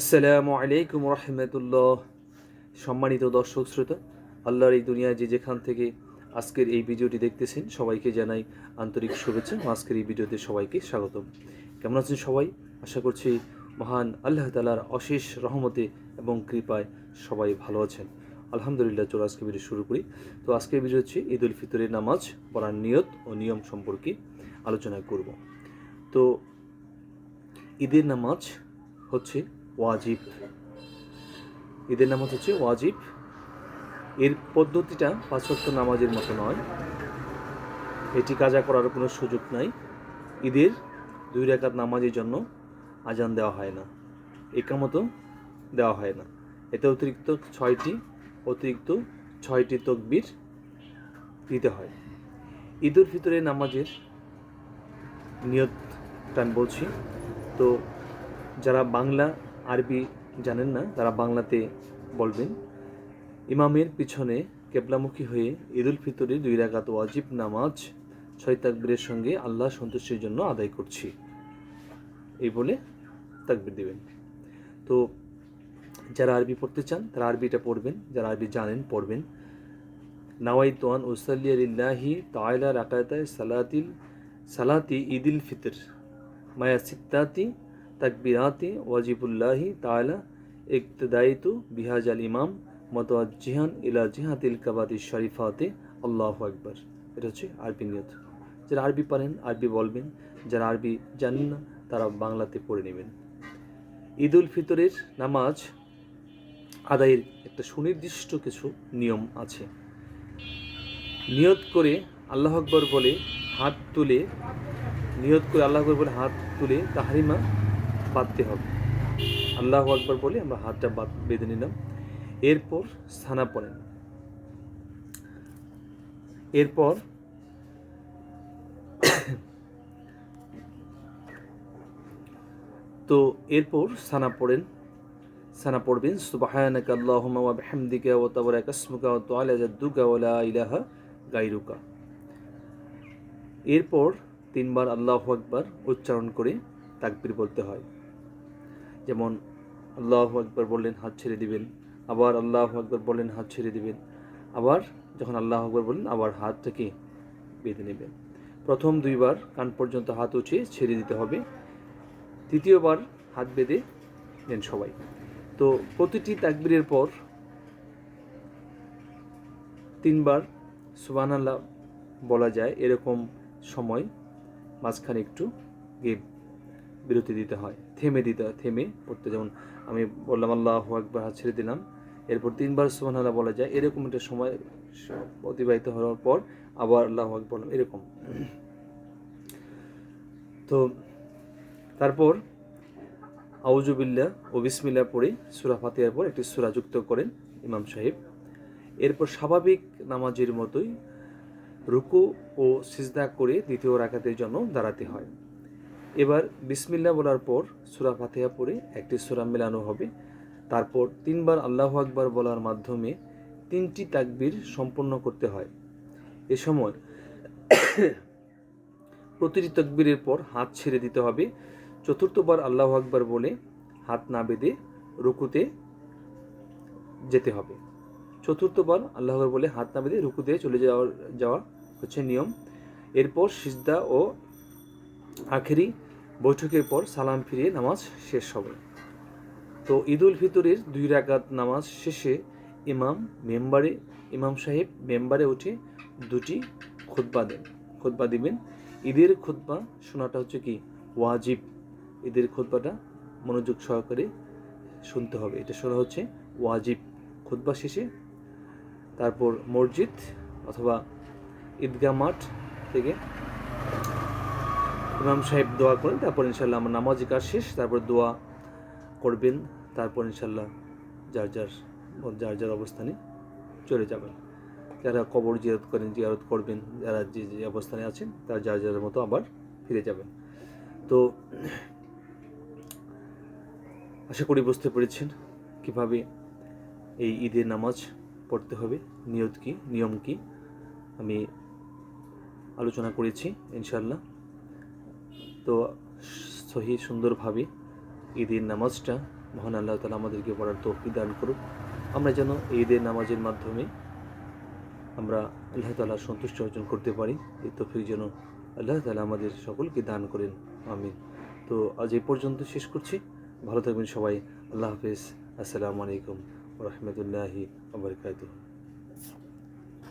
আসসালামু আলাইকুম রহমতুল্লাহ। সম্মানিত দর্শক শ্রোতা, আল্লাহর এই দুনিয়ায় যে যেখান থেকে আজকের এই ভিডিওটি দেখতেছেন, সবাইকে জানাই আন্তরিক শুভেচ্ছা আজকের এই ভিডিওতে সবাইকে স্বাগতম। কেমন আছেন সবাই? আশা করছি মহান আল্লাহ তালার অশেষ রহমতে এবং কৃপায় সবাই ভালো আছেন। আলহামদুলিল্লাহ, চলো আজকে ভিডিও শুরু করি। তো আজকের ভিডিও হচ্ছে ঈদ উল ফিতরের নামাজ পড়ার নিয়ত ও নিয়ম সম্পর্কে আলোচনা করব। তো ঈদের নামাজ হচ্ছে ওয়াজিব। ঈদের নামাজ হচ্ছে ওয়াজিব। এর পদ্ধতিটা পাঁচক্ত নামাজের মতো নয়। এটি কাজা করার কোনো সুযোগ নাই। ঈদের দুই রেখাত নামাজের জন্য আজান দেওয়া হয় না। একামতো দেওয়া হয় না। এতে অতিরিক্ত ছয়টি অতিরিক্ত ছয়টি তকবির দিতে হয়। ঈদুল ফিতরের নামাজের নিয়তটা আমি বলছি। তো যারা বাংলা আরবি জানেন না, তারা বাংলাতে বলবেন। ইমামের পিছনে কেবলামুখী হয়ে ঈদুল ফিতরের দুই রাকাত ওয়াজিব নামাজ, ছয় তাকবীরের সঙ্গে আল্লাহ সন্তুষ্টির জন্য আদায় করছি। এই বলে তাকবির দেবেন। তো যারা আরবি পড়তে চান, তারা আরবিটা পড়বেন, যারা আরবি জানেন, পড়বেন। নাওয়াই তোয়ান উসাল্লিয়ালিল্লাহি তায়লা রাকাতায় সালাতিল, সালাতি ঈদিল ফিতর, মায়া সিত্তাতি তাকবিরাতি ওয়াজিবুল্লাহি তালা তাআলা বিহাজ আল ইমাম মতওয়াজ্জিহান ইলা জিহাতিল কাবাতি শরীফাতে, আল্লাহ আকবার। এটা হচ্ছে আরবি নিয়ত। যারা আরবি পারেন আরবি বলবেন, যারা আরবি জানেন না, তারা বাংলাতে পড়ে নেবেন। ঈদ উল ফিতরের নামাজ আদায়ের একটা সুনির্দিষ্ট কিছু নিয়ম আছে। নিয়ত করে আল্লাহ আকবর বলে হাত তুলে, নিয়ত করে আল্লাহ আকবর বলে হাত তুলে তাহারিমা বাঁধতে হবে। আল্লাহ আকবর বলে, আমরা হাতটা বাঁধ নিলাম। এরপর সানা পড়েন। এরপর তো এরপর সানা পড়েন। সানা পড়বেন, সুবাহানাকা আল্লাহুম্মা ওয়া বিহামদিকা ওয়া তাবারাকা ওয়া তুআলা ওয়া লা ইলাহা এরপর তিনবার আল্লাহু আকবার উচ্চারণ করে তাকবীর বলতে হয়। যেমন, আল্লাহ আকবর বললেন, হাত ছেড়ে দিবেন। আবার আল্লাহ আকবর বললেন, হাত ছেড়ে দিবেন। আবার যখন আল্লাহ আকবর বললেন, আবার হাত থেকে বেঁধে নেবেন। প্রথম দুইবার কান পর্যন্ত হাত উঠিয়ে ছেড়ে দিতে হবে। তৃতীয়বার হাত বেঁধে নেন সবাই। তো প্রতিটি তাকবীরের পর তিনবার সুবান আল্লাহ বলা যায়, এরকম সময়, মাঝখানে একটু গিয়ে বিরতি দিতে হয়, থেমে দিতে হয়, থেমে পড়তে যেমন আমি বললাম, আল্লাহ একবার হাত ছেড়ে দিলাম। এরপর তিনবার সুবান আল্লাহ বলা যায়। এরকম একটা সময় অতিবাহিত হওয়ার পর আবার আল্লাহ আকবর বললাম, এরকম। তো তারপর আউজুবিল্লা ও বিসমিল্লা পড়ে সুরা ফাতিয়ার পর একটি সুরা যুক্ত করেন ইমাম সাহেব। এরপর স্বাভাবিক নামাজের মতোই রুকু ও সিজদা করে দ্বিতীয় রাকাতের জন্য দাঁড়াতে হয়। এবার বিসমিল্লা বলার পর সুরা ফাতেহা পড়ে একটি সুরা মেলানো হবে। তারপর তিনবার আল্লাহ আকবার বলার মাধ্যমে তিনটি তাকবির সম্পন্ন করতে হয়। এ সময় প্রতিটি তকবীরের পর হাত ছেড়ে দিতে হবে। চতুর্থবার আল্লাহ আকবার বলে হাত না বেঁধে রুকুতে যেতে হবে। চতুর্থবার আল্লাহ আকবর বলে হাত না বেঁধে রুকুতে চলে যাওয়ার, যাওয়া হচ্ছে নিয়ম। এরপর সিজদা ও আখেরি বৈঠকের পর সালাম ফিরিয়ে নামাজ শেষ হবে। তো ঈদ উল ফিতরের দুই রাকাত নামাজ শেষে ইমাম মেম্বারে, ইমাম সাহেব মেম্বারে উঠে দুটি খুতবা দেন। খুতবা দিবেন। ঈদের খুতবা শোনাটা হচ্ছে কি? ওয়াজিব। ঈদের খুতবাটা মনোযোগ সহকারে শুনতে হবে। এটা শোনা হচ্ছে ওয়াজিব। খুতবা শেষে তারপর মসজিদ অথবা ঈদগাহ মাঠ থেকে ইমাম সাহেব দোয়া করেন, তারপর ইনশাল্লাহ আমার নামাজ কাজ শেষ, তারপর দোয়া করবেন, তারপর ইনশাল্লাহ যার যার যার যার অবস্থানে চলে যাবেন। যারা কবর জিয়ারত করেন, জিয়ারত করবেন, যারা যে যে অবস্থানে আছেন, তারা যার যার মতো আবার ফিরে যাবেন। তো আশা করি বুঝতে পেরেছেন কীভাবে এই ঈদের নামাজ পড়তে হবে, নিয়ত কি, নিয়ম কী, আমি আলোচনা করেছি ইনশাল্লাহ তো সহি সুন্দরভাবে ঈদের নামাজটা, মহান আল্লাহ তালা আমাদেরকে পড়ার তৌফিক দান করুক। আমরা যেন ঈদের নামাজের মাধ্যমে আমরা আল্লাহ তালা সন্তুষ্ট অর্জন করতে পারি। এই তৌফিক যেন আল্লাহ তালা আমাদের সকলকে দান করেন। আমিন। তো আজ এই পর্যন্ত শেষ করছি। ভালো থাকবেন সবাই। আল্লাহ হাফেজ। আসসালামু আলাইকুম রহমতুল্লাহি আবরকাতুহ